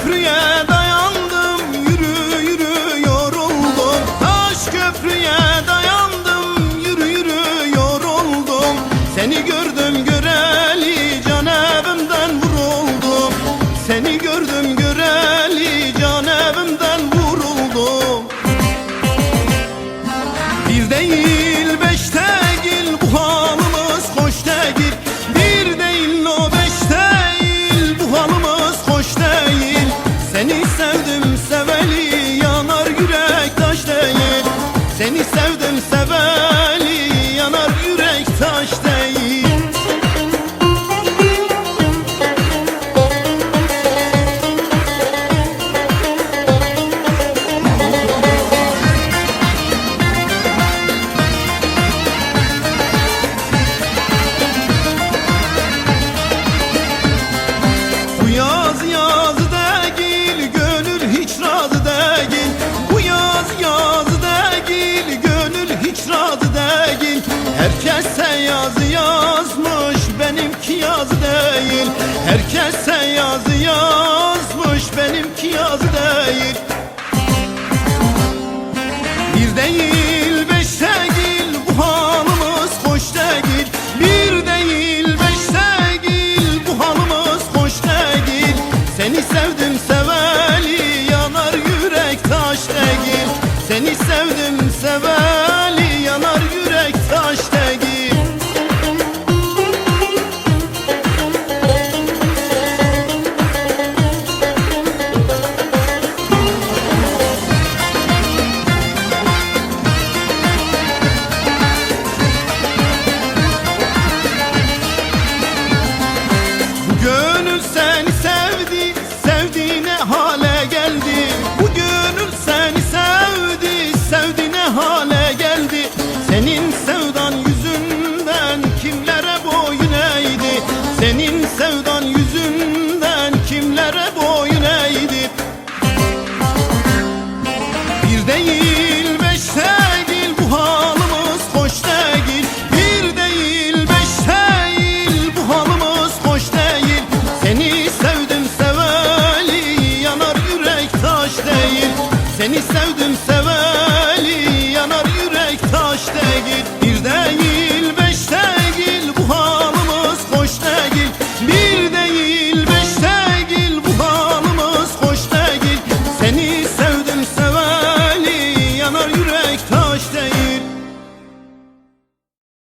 köprüye değil. Herkese yaz yazmış benimki yaz değil. Herkese yaz yazmış benimki yaz değil. Bir değil